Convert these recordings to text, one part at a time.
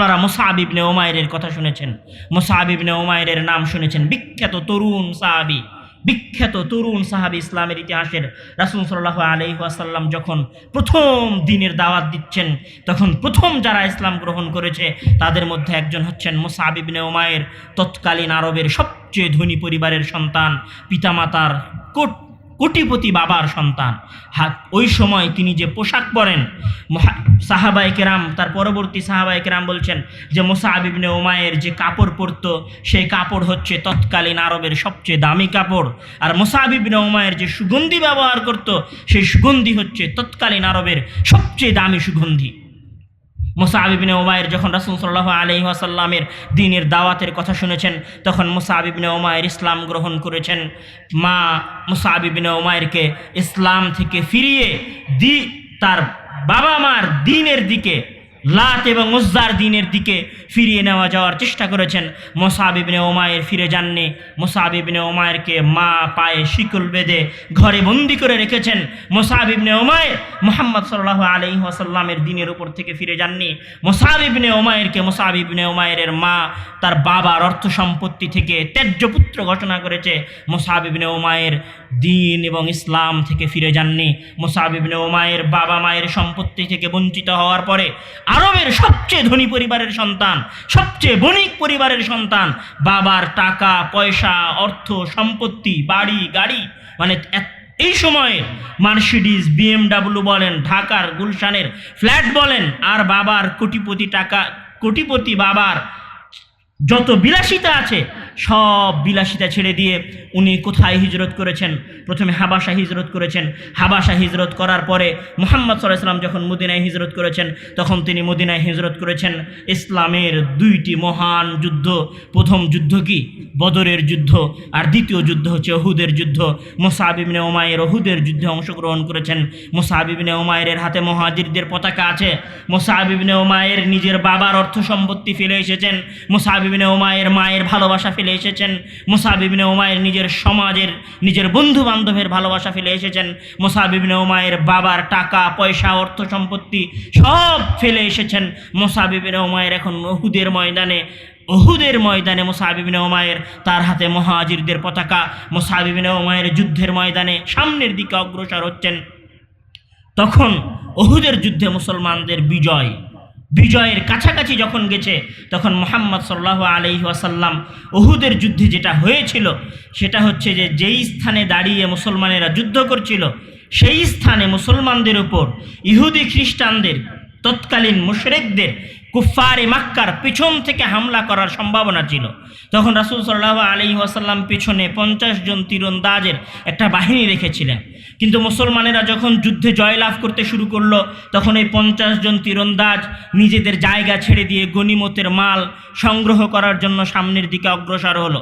আপনারা মোসাহাবিবনে ওমায়ের কথা শুনেছেন। মোসাহাবিবনে ওমায়ের নাম শুনেছেন। বিখ্যাত তরুণ সাহাবি, বিখ্যাত তরুণ সাহাবি ইসলামের ইতিহাসের রাসুল সাল্লাহ আলহিহাসাল্লাম যখন প্রথম দিনের দাওয়াত দিচ্ছেন, তখন প্রথম যারা ইসলাম গ্রহণ করেছে, তাদের মধ্যে একজন হচ্ছেন মোসাহাবিবনে ওমায়ের তৎকালীন আরবের সবচেয়ে ধনী পরিবারের সন্তান, পিতামাতার কোট কোটিপতি বাবার সন্তান। হাত, ওই সময় তিনি যে পোশাক পরেন সাহাবাই কেরাম, তার পরবর্তী সাহাবাই কেরাম বলছেন যে মোসাহাবিবনে ওমায়ের যে কাপড় পরতো, সেই কাপড় হচ্ছে তৎকালীন আরবের সবচেয়ে দামি কাপড়। আর মোসাহাবিবনে ওমায়ের যে সুগন্ধি ব্যবহার করত, সেই সুগন্ধি হচ্ছে তৎকালীন আরবের সবচেয়ে দামি সুগন্ধি। মোসাহাবিবিনে ওমায়ের যখন রাসুল সাল্লাহ আলহি আসাল্লামের দিনের দাওয়াতের কথা শুনেছেন, তখন মোসাহাবিবিনে ওমায়ের ইসলাম গ্রহণ করেছেন। মা মোসাহাবিবিনে ওমায়েরকে ইসলাম থেকে ফিরিয়ে দি, তার বাবা মার দিনের দিকে লাত এবং উজ্জার দিনের দিকে ফিরিয়ে নেওয়া যাওয়ার চেষ্টা করেছেন। মোসাবিবিনে ওমায়ের ফিরে যাননি। মোসাবিবনে ওমায়েরকে মা পায়ে শিকল বেঁধে ঘরে বন্দি করে রেখেছেন। মোসাবিবনে ওমায়ের মোহাম্মদ সাল্লাহ আলি ওয়াসাল্লামের দিনের উপর থেকে ফিরে যাননি। মোসাবিবনে ওমায়েরকে মোসাবিবনে ওমায়ের মা তার বাবার অর্থ সম্পত্তি থেকে ত্যায্য পুত্র ঘোষণা করেছে। মোসাবিবনে ওমায়ের দিন এবং ইসলাম থেকে ফিরে যাননি। মোসাবিবনে ওমায়ের বাবা মায়ের সম্পত্তি থেকে বঞ্চিত হওয়ার পরে আরবের সবচেয়ে ধনী পরিবারের সন্তান, সবচেয়ে বণিক পরিবারের সন্তান, বাবার টাকা, পয়সা, অর্থ, সম্পত্তি, বাড়ি, গাড়ি মানে এই সময়ে মার্সিডিস বিএমডাব্লিউ বলেন, ঢাকার গুলশানের ফ্ল্যাট বলেন, আর বাবার কোটিপতি টাকা, কোটিপতি বাবার যত বিলাসিতা আছে, সব বিলাসিতা ছেড়ে দিয়ে উনি কোথায় হিজরত করেছেন? প্রথমে হাবাসা হিজরত করেছেন। হাবাসা হিজরত করার পরে মোহাম্মদ সাল্লাম যখন মদিনায় হিজরত করেছেন, তখন তিনি মদিনায় হিজরত করেছেন। ইসলামের দুইটি মহান যুদ্ধ। প্রথম যুদ্ধ কি? বদরের যুদ্ধ। আর দ্বিতীয় যুদ্ধ হচ্ছে অহুদের যুদ্ধ। মোসাবিবিনে ওমায়ের অহুদের যুদ্ধে অংশগ্রহণ করেছেন। মোসাবিবিনে ওমায়ের হাতে মহাজিরদের পতাকা আছে। মোসাবিবিনে ওমায়ের নিজের বাবার অর্থ সম্পত্তি ফেলে এসেছেন। মোসাবিবিনে ওমায়ের মায়ের ভালোবাসা ফেলে এসেছেন। মোসাবিবিনে ওমায়ের নিজের সমাজের, নিজের বন্ধু বান্ধবের ভালোবাসা ফেলে এসেছেন। মোসাবিবিনে ওমায়ের বাবার টাকা, পয়সা, অর্থ সম্পত্তি সব ফেলে এসেছেন। মোসাবিবিনে ওমায়ের এখন অহুদের ময়দানে অহুদের ময়দানে মোসাবিবিনে ওমায়ের তার হাতে মহাজিরদের পতাকা। মোসাবিবিনে ওমায়ের যুদ্ধের ময়দানে সামনের দিকে অগ্রসর হচ্ছেন। তখন অহুদের যুদ্ধে মুসলমানদের বিজয়। বিজয়ের কাছাকাছি যখন গেছে, তখন মোহাম্মদ সাল্লাহ আলহি আসাল্লাম ওহুদের যুদ্ধে যেটা হয়েছিল, সেটা হচ্ছে যে যেই স্থানে দাঁড়িয়ে মুসলমানেরা যুদ্ধ করছিল, সেই স্থানে মুসলমানদের উপর ইহুদি খ্রিস্টানদের তৎকালীন মুশরেকদের কুফারে মাক্কার পিছন থেকে হামলা করার সম্ভাবনা ছিল। তখন রাসুল সাল্লাহ আলী ওয়াসাল্লাম পিছনে পঞ্চাশ জন তীরন্দাজের একটা বাহিনী রেখেছিলেন। কিন্তু মুসলমানেরা যখন যুদ্ধে জয়লাভ করতে শুরু করল, তখন এই পঞ্চাশ জন তীরন্দাজ নিজেদের জায়গা ছেড়ে দিয়ে গনিমতের মাল সংগ্রহ করার জন্য সামনের দিকে অগ্রসর হলো।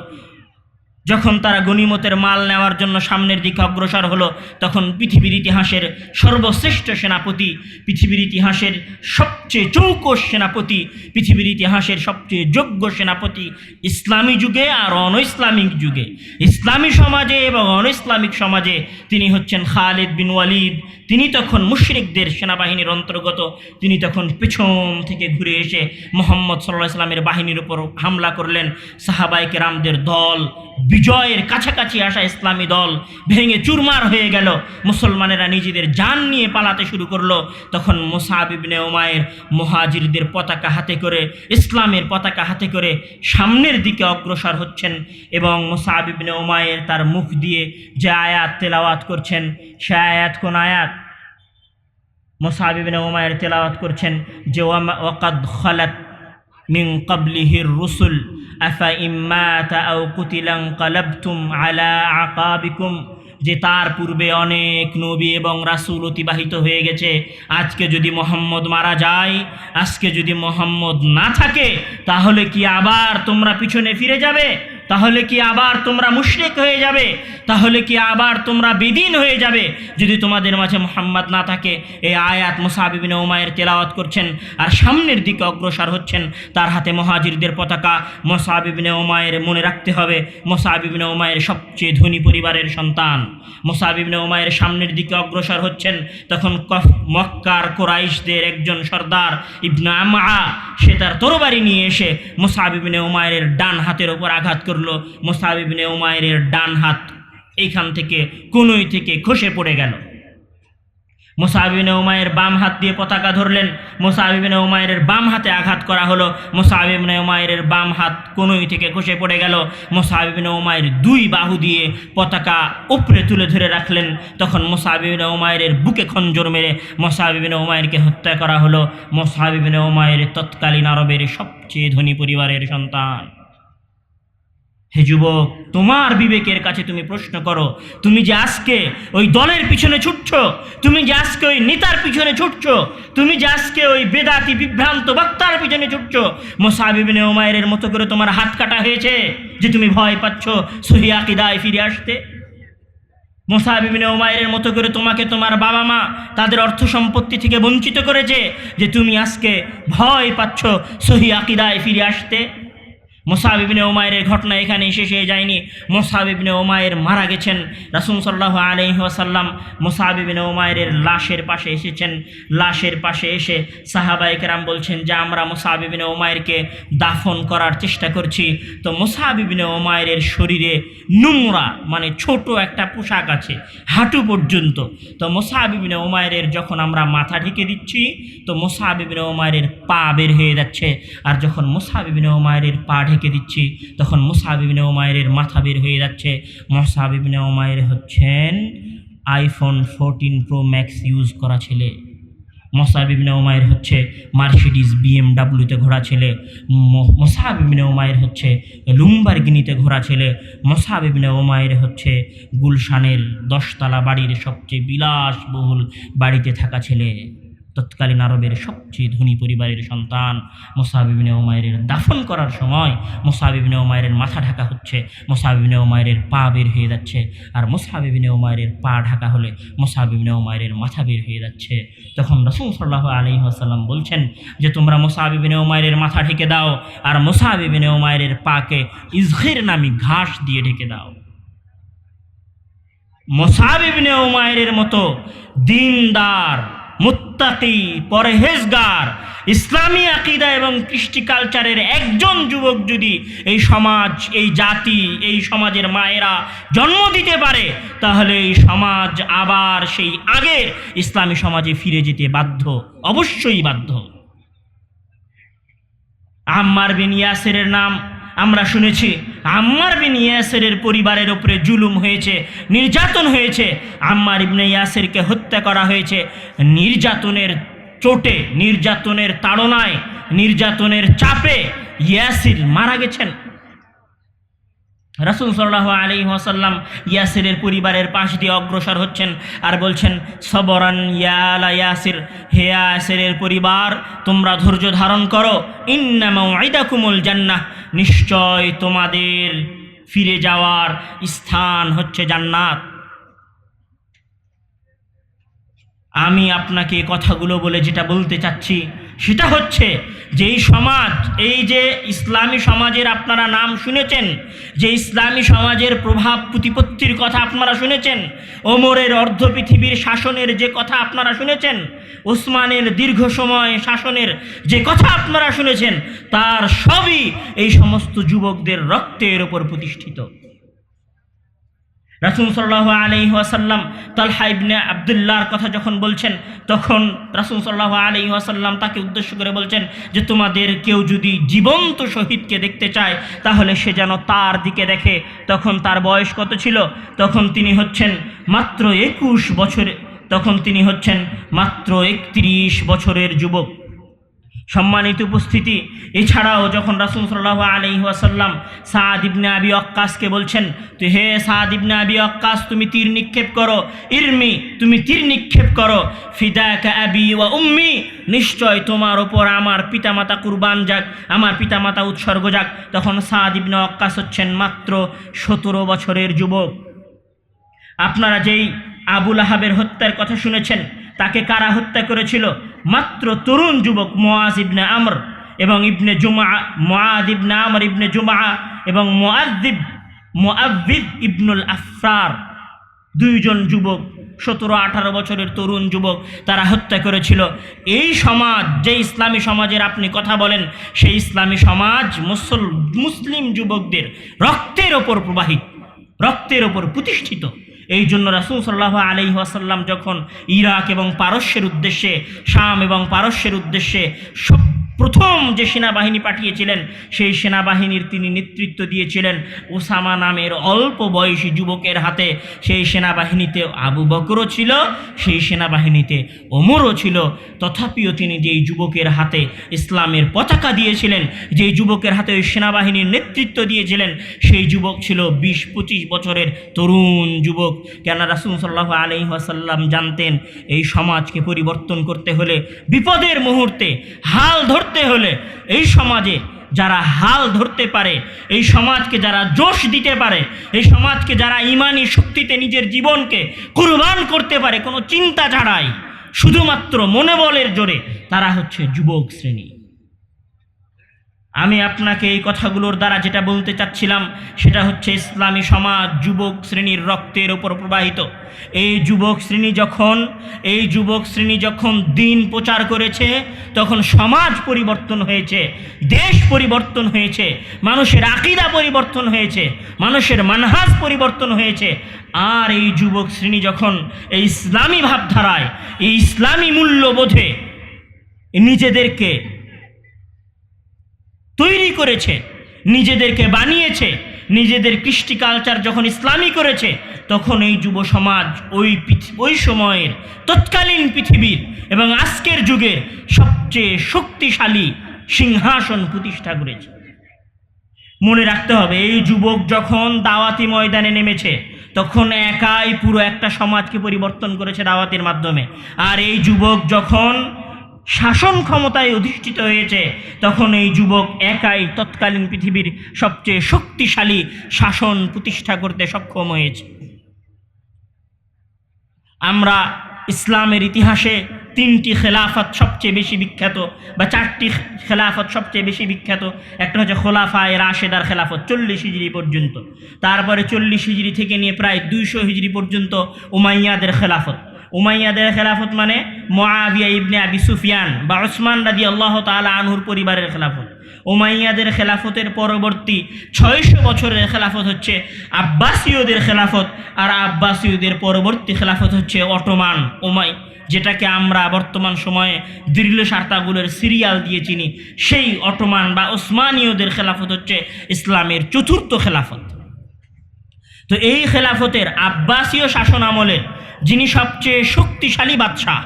যখন তারা গনিমতের মাল নেওয়ার জন্য সামনের দিকে অগ্রসর হলো, তখন পৃথিবীর ইতিহাসের সর্বশ্রেষ্ঠ সেনাপতি, পৃথিবীর ইতিহাসের সবচেয়ে চৌকস সেনাপতি, পৃথিবীর ইতিহাসের সবচেয়ে যোগ্য সেনাপতি ইসলামী যুগে আর অন ইসলামিক যুগে। ইসলামী সমাজে এবং অন ইসলামিক সমাজে তিনি হচ্ছেন খালিদ বিন ওয়ালিদ। তিনি তখন মুশরিকদের সেনাবাহিনীর অন্তর্গত। তিনি তখন পেছন থেকে ঘুরে এসে মোহাম্মদ সাল্লাহ ইসলামের বাহিনীর উপর হামলা করলেন। সাহাবাইকে রামদের দল বিজয়ের কাছাকাছি আসা ইসলামী দল ভেঙে চুরমার হয়ে গেল। মুসলমানেরা নিজেদের যান নিয়ে পালাতে শুরু করল। তখন মোসাবিবনে ওমায়ের মহাজিরদের পতাকা হাতে করে, ইসলামের পতাকা হাতে করে সামনের দিকে অগ্রসর হচ্ছেন এবং মোসাবিবনে ওমায়ের তার মুখ দিয়ে যে আয়াত তেলাওয়াত করছেন, সে আয়াত কোন আয়াত? মোসাবিবিনে ওমায়ের তেলাওয়াত করছেন যে ওয়াকাদ খালাত মিন কাবলিহির রুসুল। আফা ইম্মাতা আও কুতিলাং কালাবতুম আলা আকাবিকুম, যে তার পূর্বে অনেক নবী এবং রাসুল অতিবাহিত হয়ে গেছে। আজকে যদি মোহাম্মদ মারা যায়, আজকে যদি মোহাম্মদ না থাকে, তাহলে কি আবার তোমরা পিছনে ফিরে যাবে? তাহলে কি আবার তোমরা মুশরিক হয়ে যাবে? তাহলে কি আবার তোমরা বেদিন হয়ে যাবে? যদি তোমাদের মাঝে মোহাম্মদ না থাকে, এই আয়াত মুসাবিবিন ওমায়ের তেলাওয়াত করছেন আর সামনের দিকে অগ্রসর হচ্ছেন, তার হাতে মহাজিরদের পতাকা মোসাবিবিনে ওমায়ের মনে রাখতে হবে। মোসাবিবিনে ওমায়ের সবচেয়ে ধনী পরিবারের সন্তান। মোসাবিবিনে ওমায়ের সামনের দিকে অগ্রসর হচ্ছেন, তখন কফ মক্কার কোরাইশদের একজন সর্দার ইবনা আমা সে তার তরবারি নিয়ে এসে মোসাবিবিনে ওমায়ের ডান হাতের ওপর আঘাত করল মোসাবিবিনে ওমায়ের ডান হাত। এইখান থেকে কোনোই থেকে খসে পড়ে গেল। মোসাহাবিবিনে উমায়ের বাম হাত দিয়ে পতাকা ধরলেন। মোসাহাবিবিনে উমায়ের বাম হাতে আঘাত করা হলো। মোসাহাবিবিনে উমায়ের বাম হাত কোনোই থেকে খসে পড়ে গেল। মোসাহাবিবিনে উমায়ের দুই বাহু দিয়ে পতাকা উপরে তুলে ধরে রাখলেন। তখন মোসাহাবিবিনে উমায়ের বুকে খঞ্জর মেরে মোসাহাবিবিনে উমায়েরকে হত্যা করা হলো। মোসাহাবিবিনে উমায়ের তৎকালীন আরবের সবচেয়ে ধনী পরিবারের সন্তান। হে যুবক, তোমার বিবেকের কাছে তুমি প্রশ্ন করো, তুমি যে আজকে ওই দলের পিছনে ছুটছ, তুমি যে আজকে ওই নেতার পিছনে ছুটছ, তুমি যে আজকে ওই বেদাতি বিভ্রান্ত বক্তার পিছনে ছুটছ মোসাবিবিনে ওমায়ের মতো করে তোমার হাত কাটা হয়েছে যে তুমি ভয় পাচ্ছ সহিয়া কিদায় ফিরে আসতে? মোসাবিবিনে ওমায়ের মতো করে তোমাকে তোমার বাবা মা তাদের অর্থ সম্পত্তি থেকে বঞ্চিত করেছে যে তুমি আজকে ভয় পাচ্ছ সহি আকিদায় ফিরে আসতে? মোসাবিবিনে ওমায়ের ঘটনা এখানে শেষ হয়ে যায়নি। মোসাবিবিনে ওমায়ের মারা গেছেন। রাসুল সাল্লাহ আলহি ওয়াসাল্লাম মোসাবিবিনে ওমায়ের লাশের পাশে এসেছেন। লাশের পাশে এসে সাহাবাইকেরাম বলছেন, যে আমরা মোসাবিবিনে ওমায়েরকে দাফন করার চেষ্টা করছি। তো মোসাবিবিনে ওমায়ের শরীরে নোংরা মানে ছোট একটা পোশাক আছে, হাঁটু পর্যন্ত। তো মোসাবিবিনে ওমায়ের যখন আমরা মাথা ঢেকে দিচ্ছি, তো মোসাবিবিনে ওমায়ের পা বের হয়ে যাচ্ছে। আর যখন মোসাবিবিনে ওমায়ের পা ঢেকে দিচ্ছি। তখন মোসাবিবিনে ওমায়ের মাথা বের হয়ে যাচ্ছে। মোসাবিবিনে ওমায়ের হচ্ছেন iPhone fourteen pro max use করা ছেলে। মোসাবিবিনে ওমায়ের হচ্ছে মার্সিডিস বিএমডাব্লিউতে ঘোরা ছেলে। মোসাবিবিনে ওমায়ের হচ্ছে লুম্বারগিনিতে ঘোরা ছেলে। মোসাবিবিনে ওমায়ের হচ্ছে গুলশানের দশতলা বাড়ির সবচেয়ে বিলাসবহুল বাড়িতে থাকা ছেলে। তৎকালীন আরবের সবচেয়ে ধনী পরিবারের সন্তান মোসাবিবিনে ওমায়ের দাফন করার সময় মোসাবিবিনে ওমায়ের মাথা ঢাকা হচ্ছে মোসাবিবিনে ওমায়ের পা বের হয়ে যাচ্ছে আর মোসাবিবিনে ওমায়ের পা ঢাকা হলে মোসাবিবিনে ওমায়ের মাথা বের হয়ে যাচ্ছে। তখন রসুল সাল্লাহ আলী আসাল্লাম বলছেন যে, তোমরা মোসাবিবিনে ওমায়ের মাথা ঢেকে দাও আর মোসাবিবিনে ওমায়ের পাকে ইজহের নামি ঘাস দিয়ে ঢেকে দাও। মোসাবিবিনে ওমায়ের মতো দিনদার মুত্তাকি, পরহেজগার, ইসলামী আকিদা এবং কৃষ্টি কালচারের একজন যুবক যদি এই সমাজ, এই জাতি, এই সমাজের মায়েরা জন্ম দিতে পারে, তাহলে এই সমাজ আবার সেই আগের ইসলামী সমাজে ফিরে যেতে বাধ্য, অবশ্যই বাধ্য। আম্মার বিন ইয়াসেরের নাম আমরা শুনেছি আম্মার বিন ইয়াসেরের পরিবারের ওপরে জুলুম হয়েছে, নির্যাতন হয়েছে। আম্মার ইবনে ইয়াসেরকে হত্যা করা হয়েছে। নির্যাতনের চোটে, নির্যাতনের তাড়নায়, নির্যাতনের চাপে ইয়াসির মারা গেছেন। রাসুল সাল্লাহ আলী ওয়াসাল্লাম ইয়াসিরের পরিবারের পাশ দিয়ে অগ্রসর হচ্ছেন আর বলছেন, সবরান ইয়ালা ইয়াসির, হে ইয়াসিরের পরিবার, তোমরা ধৈর্য ধারণ করো। ইন্নামাইদাকুমুল জান্নাহ, নিশ্চয় তোমাদের ফিরে যাওয়ার স্থান হচ্ছে জান্নাত। আমি আপনাকে কথাগুলো বলে যেটা বলতে চাচ্ছি সেটা হচ্ছে যে এই সমাজ, এই যে ইসলামী সমাজের আপনারা নাম শুনেছেন, যে ইসলামী সমাজের প্রভাব প্রতিপত্তির কথা আপনারা শুনেছেন, ওমরের অর্ধ পৃথিবীর শাসনের যে কথা আপনারা শুনেছেন, ওসমানের দীর্ঘ সময় শাসনের যে কথা আপনারা শুনেছেন, তার সবই এই সমস্ত যুবকদের রক্তের ওপর প্রতিষ্ঠিত। রাসুল সাল্লাহ আলি ওয়াসাল্লাম তালহা ইবনে আবদুল্লাহর কথা যখন বলছেন, তখন রাসুল সাল্লাহ আলি ওয়াসাল্লাম তাকে উদ্দেশ্য করে বলছেন যে, তোমাদের কেউ যদি জীবন্ত শহীদকে দেখতে চায়, তাহলে সে যেন তার দিকে দেখে। তখন তার বয়স কত ছিল? তখন তিনি হচ্ছেন মাত্র একুশ বছরে, তখন তিনি হচ্ছেন মাত্র একত্রিশ বছরের যুবক। সম্মানিত উপস্থিতি। এছাড়াও যখন রাসুল সাল্লাহ আলহি ওয়াসাল্লাম সাদ ইবনে আবি অক্কাসকে বলছেন, তো হে সাদ ইবনে আবি অক্কাস তুমি তীর নিক্ষেপ করো। ইরমি, তুমি তীর নিক্ষেপ করো। ফিদাকা আবি ওয়া উম্মি, নিশ্চয় তোমার ওপর আমার পিতামাতা কুরবান যাক, আমার পিতামাতা উৎসর্গ যাক। তখন সাদ ইবনে অক্কাস হচ্ছেন মাত্র সতেরো বছরের যুবক। আপনারা যেই আবুল আহাবের হত্যার কথা শুনেছেন তাকে কারা হত্যা করেছিল? মাত্র তরুণ যুবক মোয়াজ ইবনে আমর এবং ইবনে জুমা মোয়াদ ইবনে আমর ইবনে জুমা এবং মোয়াদ্দিব মোয়াব্বিদ ইবনুল আফরার দুইজন যুবক, সতেরো, আঠারো বছরের তরুণ যুবক তারা হত্যা করেছিল। এই সমাজ, যে ইসলামী সমাজের আপনি কথা বলেন, সেই ইসলামী সমাজ মুসল, মুসলিম যুবকদের রক্তের ওপর প্রবাহিত, রক্তের ওপর প্রতিষ্ঠিত। এই জন্য রাসুল সাল্লাহ আলি ওয়াসাল্লাম যখন ইরাক এবং পারস্যের উদ্দেশ্যে, শাম এবং পারস্যের উদ্দেশ্যে সব প্রথম যে সেনাবাহিনী পাঠিয়েছিলেন, সেই সেনাবাহিনীর তিনি নেতৃত্ব দিয়েছিলেন ওসামা নামের অল্প বয়সী যুবকের হাতে। সেই সেনাবাহিনীতে আবু বকরও ছিল, সেই সেনাবাহিনীতে ওমরও ছিল। তথাপিও তিনি যেই যুবকের হাতে ইসলামের পতাকা দিয়েছিলেন, যেই যুবকের হাতে ওই সেনাবাহিনীর নেতৃত্ব দিয়েছিলেন, সেই যুবক ছিল বিশ পঁচিশ বছরের তরুণ যুবক। কেন রাসুল সাল্লাহ আলি ওয়াসাল্লাম জানতেন, এই সমাজকে পরিবর্তন করতে হলে বিপদের মুহূর্তে হাল ধরতে হলে এই সমাজে যারা হাল ধরতে পারে, এই সমাজকে যারা জোশ দিতে পারে, এই সমাজকে যারা ইমানি শক্তিতে নিজের জীবনকে কুরবান করতে পারে, কোনো চিন্তা ছাড়াই, শুধুমাত্র মনোবলের জোরে তারা হচ্ছে যুবক শ্রেণি। আমি আপনাকে এই কথাগুলোর দ্বারা যেটা বলতে চাচ্ছিলাম, সেটা হচ্ছে ইসলামী সমাজ যুবক শ্রেণির রক্তের ওপর প্রবাহিত। এই যুবক শ্রেণি যখন, এই যুবক শ্রেণি যখন দিন প্রচার করেছে, তখন সমাজ পরিবর্তন হয়েছে, দেশ পরিবর্তন হয়েছে, মানুষের আকিদা পরিবর্তন হয়েছে, মানুষের মানহাজ পরিবর্তন হয়েছে। আর এই যুবক শ্রেণি যখন এই ইসলামী ভাবধারায়, এই ইসলামী মূল্যবোধে নিজেদেরকে তৈরি করেছে, নিজেদেরকে বানিয়েছে, নিজেদের কৃষ্টি কালচার যখন ইসলামী করেছে, তখন এই যুব সমাজ ওই ওই সময়ের তৎকালীন পৃথিবীর এবং আজকের যুগের সবচেয়ে শক্তিশালী সিংহাসন প্রতিষ্ঠা করেছে। মনে রাখতে হবে, এই যুবক যখন দাওয়াতি ময়দানে নেমেছে, তখন একাই পুরো একটা সমাজকে পরিবর্তন করেছে দাওয়াতের মাধ্যমে। আর এই যুবক যখন শাসন ক্ষমতায় অধিষ্ঠিত হয়েছে, তখন এই যুবক একাই তৎকালীন পৃথিবীর সবচেয়ে শক্তিশালী শাসন প্রতিষ্ঠা করতে সক্ষম হয়েছে। আমরা ইসলামের ইতিহাসে তিনটি খেলাফত সবচেয়ে বেশি বিখ্যাত বা চারটি খেলাফত সবচেয়ে বেশি বিখ্যাত, একটা হচ্ছে খোলাফায় রাশেদার খেলাফত, চল্লিশ হিজড়ি পর্যন্ত। তারপরে চল্লিশ হিজড়ি থেকে নিয়ে প্রায় দুইশো হিজড়ি পর্যন্ত উমাইয়াদের খেলাফত। উমাইয়াদের খেলাফত মানে মোয়াবিয়া ইবনে আবি সুফিয়ান বা ওসমান রাদি আল্লাহ তালা আনহুর পরিবারের খেলাফত। ওমাইয়াদের খেলাফতের পরবর্তী ছয়শো বছরের খেলাফত হচ্ছে আব্বাসীয়দের খেলাফত আর আব্বাসীয়দের পরবর্তী খেলাফত হচ্ছে অটোমান ওমাই যেটাকে আমরা বর্তমান সময়ে দৃঢ় সার্তাগুলোর সিরিয়াল দিয়ে চিনি। সেই অটোমান বা ওসমানীয়দের খেলাফত হচ্ছে ইসলামের চতুর্থ খেলাফত। তো এই খেলাফতের আব্বাসীয় শাসন আমলের যিনি সবচেয়ে শক্তিশালী বাদশাহ,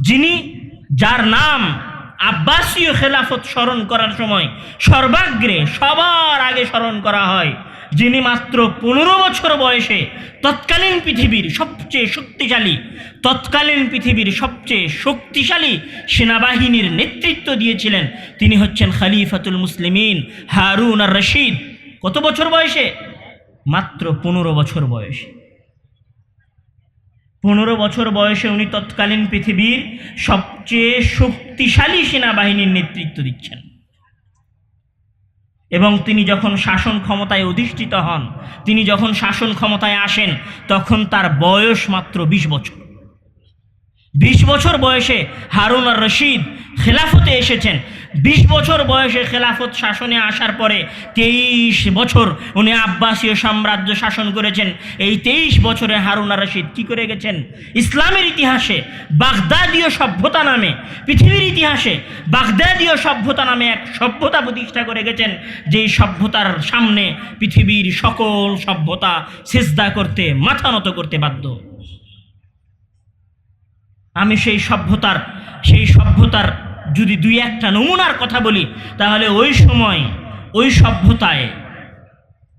যিনি যার নাম আব্বাসীয় খেলাফত স্মরণ করার সময় সর্বাগ্রে সবার আগে স্মরণ করা হয়, যিনি মাত্র পনেরো বছর বয়সে তৎকালীন পৃথিবীর সবচেয়ে শক্তিশালী, তৎকালীন পৃথিবীর সবচেয়ে শক্তিশালী সেনাবাহিনীর নেতৃত্ব দিয়েছিলেন, তিনি হচ্ছেন খলিফাতুল মুসলিমিন হারুন আর রশিদ। কত বছর বয়সে? মাত্র পনেরো বছর বয়সে। পনেরো বছর বয়সে উনি তৎকালীন পৃথিবীর সবচেয়ে শক্তিশালী সেনাবাহিনীর নেতৃত্ব দিচ্ছেন। এবং তিনি যখন শাসন ক্ষমতায় অধিষ্ঠিত হন, তিনি যখন শাসন ক্ষমতায় আসেন, তখন তার বয়স মাত্র বিশ বছর। বিশ বছর বয়সে হারুন আর রশিদ খেলাফতে এসেছেন। বিশ বছর বয়সে খেলাফত শাসনে আসার পরে তেইশ বছর উনি আব্বাসীয় সাম্রাজ্য শাসন করেছেন। এই তেইশ বছরে হারুন আর রশিদ কী করে গেছেন? ইসলামের ইতিহাসে বাগদাদীয় সভ্যতা নামে, পৃথিবীর ইতিহাসে বাগদাদীয় সভ্যতা নামে এক সভ্যতা প্রতিষ্ঠা করে গেছেন, যেই সভ্যতার সামনে পৃথিবীর সকল সভ্যতা সেজদা করতে, মাথা নত করতে বাধ্য। আমি সেই সভ্যতার সেই সভ্যতার যদি দুই একটা নমুনার কথা বলি, তাহলে ওই সময় ওই সভ্যতায়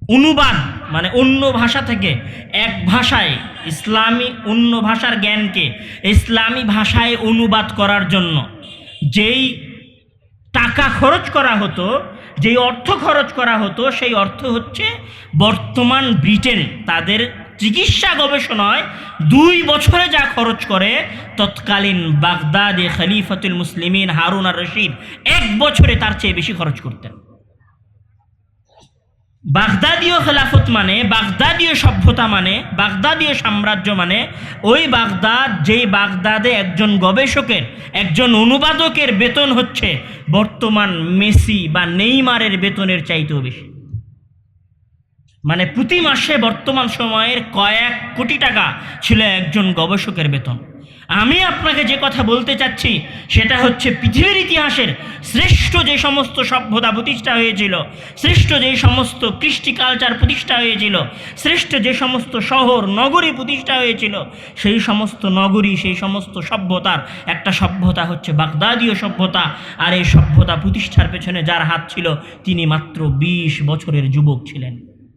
অনুবাদ মানে অন্য ভাষা থেকে এক ভাষায় ইসলামী অন্য ভাষার জ্ঞানকে ইসলামী ভাষায় অনুবাদ করার জন্য যেই টাকা খরচ করা হতো, যেই অর্থ খরচ করা হতো, সেই অর্থ হচ্ছে বর্তমান ব্রিটেন, তাদের চিকিৎসা গবেষণায় দুই বছরে যা খরচ করে, তৎকালীন বাগদাদে খলিফাতুল মুসলিমিন হারুন আর রশিদ এক বছরে তার চেয়ে বেশি খরচ করতেন। বাগদাদীয় খেলাফত মানে বাগদাদীয় সভ্যতা মানে বাগদাদীয় সাম্রাজ্য মানে ওই বাগদাদ যেই বাগদাদে একজন গবেষকের, একজন অনুবাদকের বেতন হচ্ছে বর্তমান মেসি বা নেইমারের বেতনের চাইতেও বেশি। মানে প্রতি মাসে বর্তমান সময়ের কয়েক কোটি টাকা ছিল একজন গবেষকের বেতন। আমি আপনাকে যে কথা বলতে চাচ্ছি, সেটা হচ্ছে পৃথিবীর ইতিহাসের শ্রেষ্ঠ যে সমস্ত সভ্যতা প্রতিষ্ঠা হয়েছিল, শ্রেষ্ঠ যে সমস্ত কৃষ্টি কালচার প্রতিষ্ঠা হয়েছিল, শ্রেষ্ঠ যে সমস্ত শহর, নগরী প্রতিষ্ঠা হয়েছিল, সেই সমস্ত নগরী, সেই সমস্ত সভ্যতার একটা সভ্যতা হচ্ছে বাগদাদীয় সভ্যতা। আর এই সভ্যতা প্রতিষ্ঠার পেছনে যার হাত ছিল, তিনি মাত্র বিশ বছরের যুবক ছিলেন।